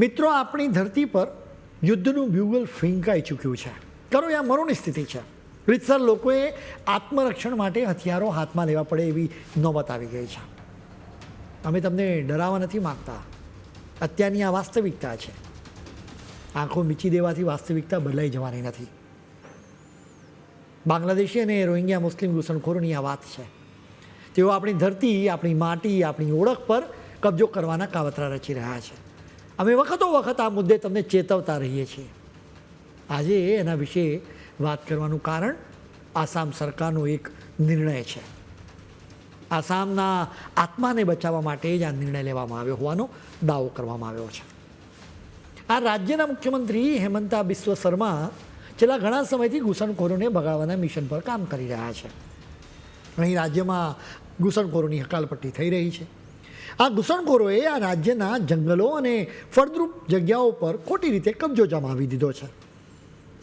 મિત્રો, આપણી ધરતી પર યુદ્ધનું બ્યુગલ ફીંકાઈ ચૂક્યું છે. કરો યા મરોની સ્થિતિ છે. રીતસર લોકોએ આત્મરક્ષણ માટે હથિયારો હાથમાં લેવા પડે એવી નોબત આવી ગઈ છે. અમે તમને ડરાવવા નથી માગતા. અત્યારની આ વાસ્તવિકતા છે. આંખો મીચી દેવાથી વાસ્તવિકતા બદલાઈ જવાની નથી. બાંગ્લાદેશી અને રોહિંગ્યા મુસ્લિમ ઘૂસણખોરોની આ વાત છે. તેઓ આપણી ધરતી, આપણી માટી, આપણી ઓળખ પર કબજો કરવાના કાવતરા રચી રહ્યા છે. અમે વખતો વખત આ મુદ્દે તમને ચેતવતા રહીએ છીએ. આજે એના વિશે વાત કરવાનું કારણ આસામ સરકારનો એક નિર્ણય છે. આસામના આત્માને બચાવવા માટે જ આ નિર્ણય લેવામાં આવ્યો હોવાનો દાવો કરવામાં આવ્યો છે. આ રાજ્યના મુખ્યમંત્રી હેમંતા બિસ્વ શર્મા છેલ્લા ઘણા સમયથી ઘૂસણખોરોને ભગાડવાના મિશન પર કામ કરી રહ્યા છે. અહીં રાજ્યમાં ઘૂસણખોરોની હકાલપટ્ટી થઈ રહી છે. આ ઘૂસણખોરોએ આ રાજ્યના જંગલો અને ફળદ્રુપ જગ્યાઓ પર ખોટી રીતે કબજો જમાવી દીધો છે.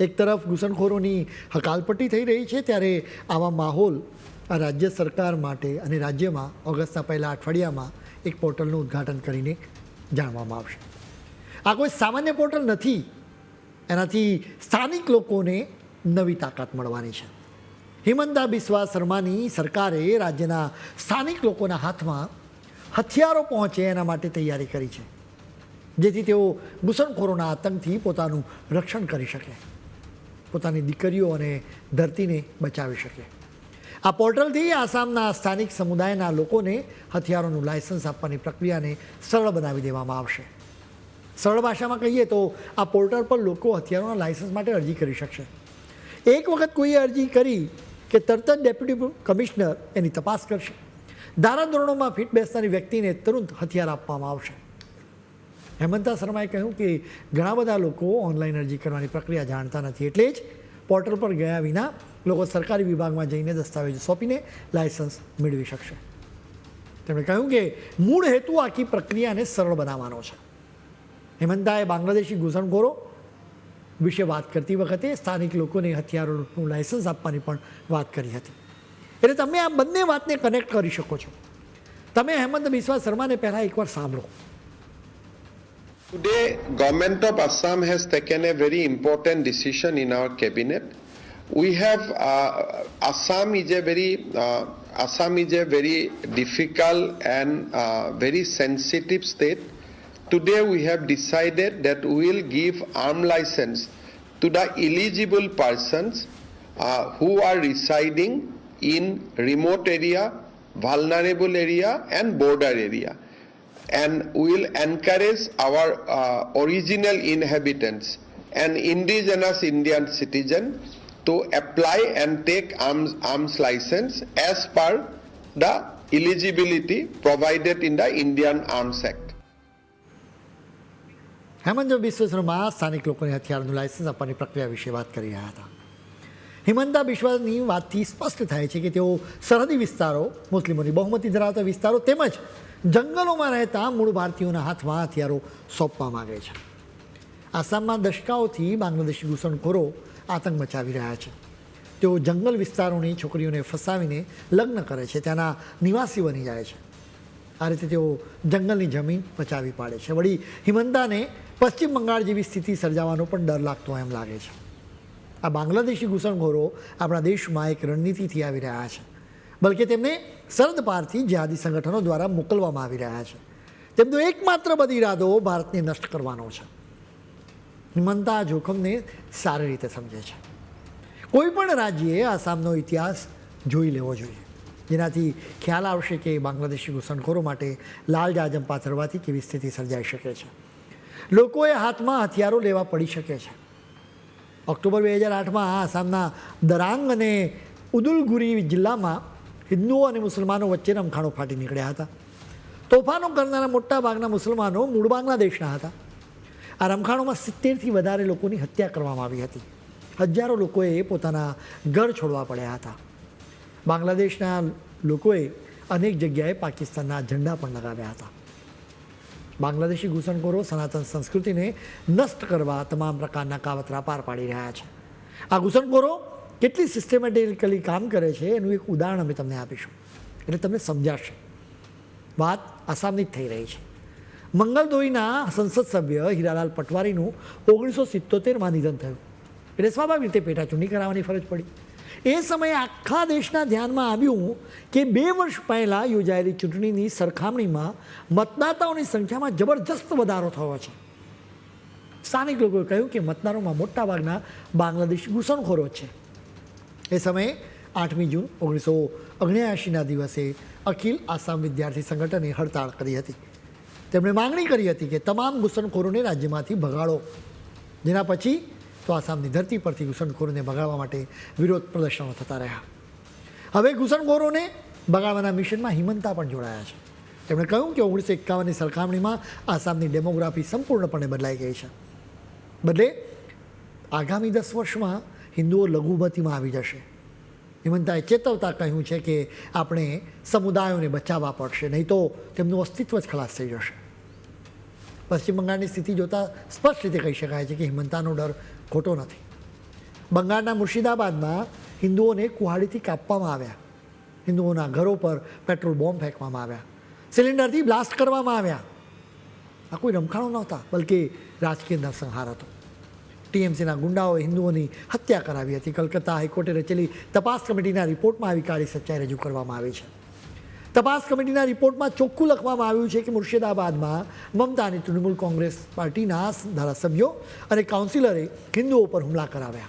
એક તરફ ઘૂસણખોરોની હકાલપટ્ટી થઈ રહી છે ત્યારે આવા માહોલ આ રાજ્ય સરકાર માટે અને રાજ્યમાં ઓગસ્ટના પહેલા અઠવાડિયામાં એક પોર્ટલનું ઉદ્ઘાટન કરીને જાણવામાં આવશે. આ કોઈ સામાન્ય પોર્ટલ નથી. એનાથી સ્થાનિક લોકોને નવી તાકાત મળવાની છે. હિમંતા બિસ્વા શર્માની સરકારે રાજ્યના સ્થાનિક લોકોના હાથમાં હથિયારો પહોંચે એના માટે તૈયારી કરી છે. જેથી તેઓ ઘૂસણખોરોના આતંકથી પોતાનું રક્ષણ કરી શકે. પોતાની દીકરીઓ અને ધરતીને બચાવી શકે. આ પોર્ટલથી આસામના સ્થાનિક સમુદાયના લોકોને હથિયારોનું લાયસન્સ આપવાની પ્રક્રિયાને સરળ બનાવી દેવામાં આવશે. સરળ ભાષામાં કહીએ તો આ પોર્ટલ પર લોકો હથિયારોના લાયસન્સ માટે અરજી કરી શકશે. એક વખત કોઈએ અરજી કરી કે તરત જ ડેપ્યુટી કમિશનર એની તપાસ કરશે. ધારાધોરણોમાં ફિટ બેસનારી વ્યક્તિને તુરંત હથિયાર આપવામાં આવશે. હેમંતા શર્માએ કહ્યું કે ઘણા બધા લોકો ઓનલાઈન અરજી કરવાની પ્રક્રિયા જાણતા નથી એટલે જ પોર્ટલ પર ગયા વિના લોકો સરકારી વિભાગમાં જઈને દસ્તાવેજો સોંપીને લાયસન્સ મેળવી શકશે. તેમણે કહ્યું કે મૂળ હેતુ આખી પ્રક્રિયાને સરળ બનાવવાનો છે. હેમંતાએ બાંગ્લાદેશી ઘૂસણખોરો વિશે વાત કરતી વખતે સ્થાનિક લોકોને હથિયારોનું લાયસન્સ આપવાની પણ વાત કરી હતી. એટલે તમે આ બંને વાતને કનેક્ટ કરી શકો છો તમે હેમંત બિસ્વા શર્માને પહેલાં એકવાર સાંભળો taken a very important decision in our cabinet. We have uh, Assam is a very uh, Assam is a very difficult and uh, very sensitive state. Today, we have decided that we will give arm license to the eligible persons uh, who are residing in remote area, vulnerable area, and border area and will encourage our uh, original inhabitants and indigenous Indian citizen to apply and take arms, arms license as per the eligibility provided in the Indian Arms Act. Hemant Biswa Sharma સ્થાનિક લોકોને હથિયારનું licence આપવાની પ્રક્રિયા વિશે વાત કરી રહ્યા હતા હિમંતા બિશ્વાની વાતથી સ્પષ્ટ થાય છે કે તેઓ સરહદી વિસ્તારો, મુસ્લિમોની બહુમતી ધરાવતા વિસ્તારો તેમજ જંગલોમાં રહેતા મૂળ ભારતીયોના હાથમાં હથિયારો સોંપવા માગે છે. આસામમાં દશકાઓથી બાંગ્લાદેશી ઘૂસણખોરો આતંક મચાવી રહ્યા છે. તેઓ જંગલ વિસ્તારોની છોકરીઓને ફસાવીને લગ્ન કરે છે, ત્યાંના નિવાસી બની જાય છે. આ રીતે તેઓ જંગલની જમીન પચાવી પાડે છે. વળી હિમંતાને પશ્ચિમ બંગાળ જેવી સ્થિતિ સર્જાવાનો પણ ડર લાગતો એમ લાગે છે. આ બાંગ્લાદેશી ઘૂસણખોરો આપણા દેશમાં એક રણનીતિથી આવી રહ્યા છે. બલકે તેમને સરહદ પારથી જહાદી સંગઠનો દ્વારા મોકલવામાં આવી રહ્યા છે. તેમનો એકમાત્ર બધી ઇરાદો ભારતને નષ્ટ કરવાનો છે. હિમંતા આ જોખમને સારી રીતે સમજે છે. કોઈ પણ રાજ્યે આસામનો ઇતિહાસ જોઈ લેવો જોઈએ. જેનાથી ખ્યાલ આવશે કે બાંગ્લાદેશી ઘૂસણખોરો માટે લાલ જાજમ પાથરવાથી કેવી સ્થિતિ સર્જાઈ શકે છે. લોકોએ હાથમાં હથિયારો લેવા પડી શકે છે. ઓક્ટોબર બે હજાર આઠમાં આસામના દરાંગ અને ઉદુલગુરી જિલ્લામાં હિન્દુઓ અને મુસલમાનો વચ્ચે રમખાણો ફાટી નીકળ્યા હતા. તોફાનો કરનારા મોટા ભાગના મુસલમાનો મૂળ બાંગ્લાદેશના હતા. આ રમખાણોમાં સિત્તેરથી વધારે લોકોની હત્યા કરવામાં આવી હતી. હજારો લોકોએ પોતાના ઘર છોડવા પડ્યા હતા. બાંગ્લાદેશના લોકોએ અનેક જગ્યાએ પાકિસ્તાનના ઝંડા પણ લગાવ્યા હતા. બાંગ્લાદેશી ઘૂસણખોરો સનાતન સંસ્કૃતિને નષ્ટ કરવા તમામ પ્રકારના કાવતરા પાર પાડી રહ્યા છે. આ ઘૂસણખોરો કેટલી સિસ્ટમેટિકલી કામ કરે છે એનું એક ઉદાહરણ અમે તમને આપીશું. એટલે તમને સમજાશે. વાત આસામની જ થઈ રહી છે. મંગલદોઈના સંસદ સભ્ય હીરાલાલ પટવારીનું ઓગણીસો સિત્તોતેરમાં નિધન થયું. એટલે સ્વાભાવિક રીતે પેટા ચૂંટણી કરાવવાની ફરજ પડી. એ સમયે આખા દેશના ધ્યાનમાં આવ્યું કે બે વર્ષ પહેલાં યોજાયેલી ચૂંટણીની સરખામણીમાં મતદાતાઓની સંખ્યામાં જબરજસ્ત વધારો થયો છે. સ્થાનિક લોકોએ કહ્યું કે મતદારોમાં મોટાભાગના બાંગ્લાદેશી ઘૂસણખોરો છે. એ સમયે આઠમી જૂન ઓગણીસો ઓગણ્યાએંશીના દિવસે અખિલ આસામ વિદ્યાર્થી સંગઠને હડતાળ કરી હતી. તેમણે માંગણી કરી હતી કે તમામ ઘૂસણખોરોને રાજ્યમાંથી ભગાડો. જેના પછી તો આસામની ધરતી પરથી ઘૂસણખોરોને ભગાડવા માટે વિરોધ પ્રદર્શનો થતા રહ્યા. હવે ઘૂસણખોરોને ભગાડવાના મિશનમાં હિમંતા પણ જોડાયા છે. તેમણે કહ્યું કે ઓગણીસો એકાવનની સરખામણીમાં આસામની ડેમોગ્રાફી સંપૂર્ણપણે બદલાઈ ગઈ છે. બદલે આગામી દસ વર્ષમાં હિન્દુઓ લઘુમતીમાં આવી જશે. હિમંતાએ ચેતવતા કહ્યું છે કે આપણે સમુદાયોને બચાવવા પડશે, નહીં તો તેમનું અસ્તિત્વ જ ખલાસ થઈ જશે. પશ્ચિમ બંગાળની સ્થિતિ જોતાં સ્પષ્ટ રીતે કહી શકાય છે કે હિમંતાનો ડર ખોટો નથી. બંગાળના મુર્શિદાબાદમાં હિન્દુઓને કુહાડીથી કાપવામાં આવ્યા. હિન્દુઓના ઘરો પર પેટ્રોલ બોમ્બ ફેંકવામાં આવ્યા. સિલિન્ડરથી બ્લાસ્ટ કરવામાં આવ્યા. આ કોઈ રમખાણો નહોતા, બલકે રાજકીય નરસંહાર હતો. ટીએમસીના ગુંડાઓએ હિન્દુઓની હત્યા કરાવી હતી. કલકત્તા હાઈકોર્ટે રચેલી તપાસ કમિટીના રિપોર્ટમાં આવી કાળી સચ્ચાઈ રજૂ કરવામાં આવી છે. તપાસ કમિટીના રિપોર્ટમાં ચોખ્ખું લખવામાં આવ્યું છે કે મુર્શિદાબાદમાં મમતા અને તૃણમૂલ કોંગ્રેસ પાર્ટીના ધારાસભ્યો અને કાઉન્સિલરે હિન્દુઓ પર હુમલા કરાવ્યા.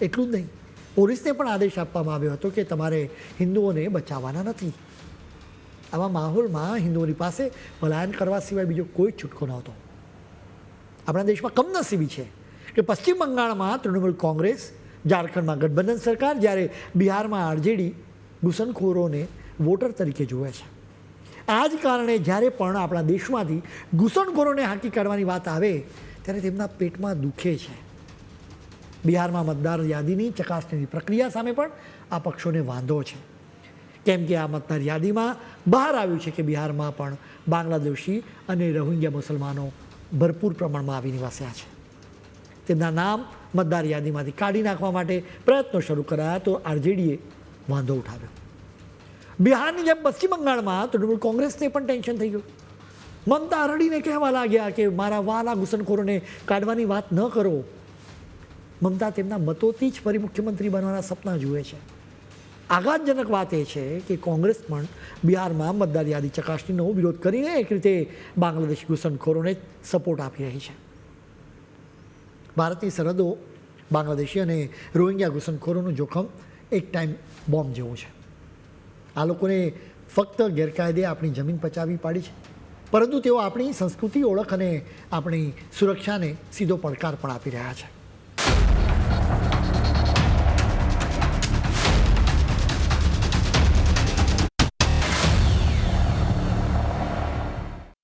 એટલું જ નહીં. પોલીસને પણ આદેશ આપવામાં આવ્યો હતો કે તમારે હિન્દુઓને બચાવવાના નથી. આવા માહોલમાં હિન્દુઓની પાસે પલાયન કરવા સિવાય બીજો કોઈ છૂટકો નહોતો. આપણા દેશમાં કમનસીબી છે કે પશ્ચિમ બંગાળમાં તૃણમૂલ કોંગ્રેસ, ઝારખંડમાં ગઠબંધન સરકાર, જ્યારે બિહારમાં આરજેડી ઘૂસણખોરોને વોટર તરીકે જુએ છે. આ જ કારણે જ્યારે પણ આપણા દેશમાંથી ઘૂસણખોરોને હાંકી કાઢવાની વાત આવે, ત્યારે તેમના પેટમાં દુખે છે. બિહારમાં મતદાર યાદીની ચકાસણીની પ્રક્રિયા સામે પણ આ પક્ષોને વાંધો છે. કેમ કે આ મતદાર યાદીમાં બહાર આવ્યું છે કે બિહારમાં પણ બાંગ્લાદેશી અને રોહિંગ્યા મુસલમાનો ભરપૂર પ્રમાણમાં આવી નિવાસ્યા છે. તેમના નામ મતદાર યાદીમાંથી કાઢી નાખવા માટે પ્રયત્નો શરૂ કરાયા તો આરજેડીએ વાંધો ઉઠાવ્યો. બિહારની જેમ પશ્ચિમ બંગાળમાં તૃણમૂલ કોંગ્રેસને પણ ટેન્શન થઈ ગયું. મમતા અરડીને કહેવા લાગ્યા કે મારા વાલા ઘૂસણખોરોને કાઢવાની વાત ન કરો. મમતા તેમના મતોથી જ ફરી મુખ્યમંત્રી બનવાના સપના જુએ છે. આઘાતજનક વાત એ છે કે કોંગ્રેસ પણ બિહારમાં મતદાર યાદી ચકાસણીનો વિરોધ કરીને એક રીતે બાંગ્લાદેશી ઘૂસણખોરોને સપોર્ટ આપી રહી છે. ભારતની સરહદો, બાંગ્લાદેશી અને રોહિંગ્યા ઘૂસણખોરોનું જોખમ એક ટાઈમ બોમ્બ જેવું છે. આ લોકોને ફક્ત ગેરકાયદે આપણી જમીન પચાવી પાડી છે. પરંતુ તેઓ આપણી સંસ્કૃતિ ઓળખ અને આપણી સુરક્ષાને સીધો પડકાર પણ આપી રહ્યા છે.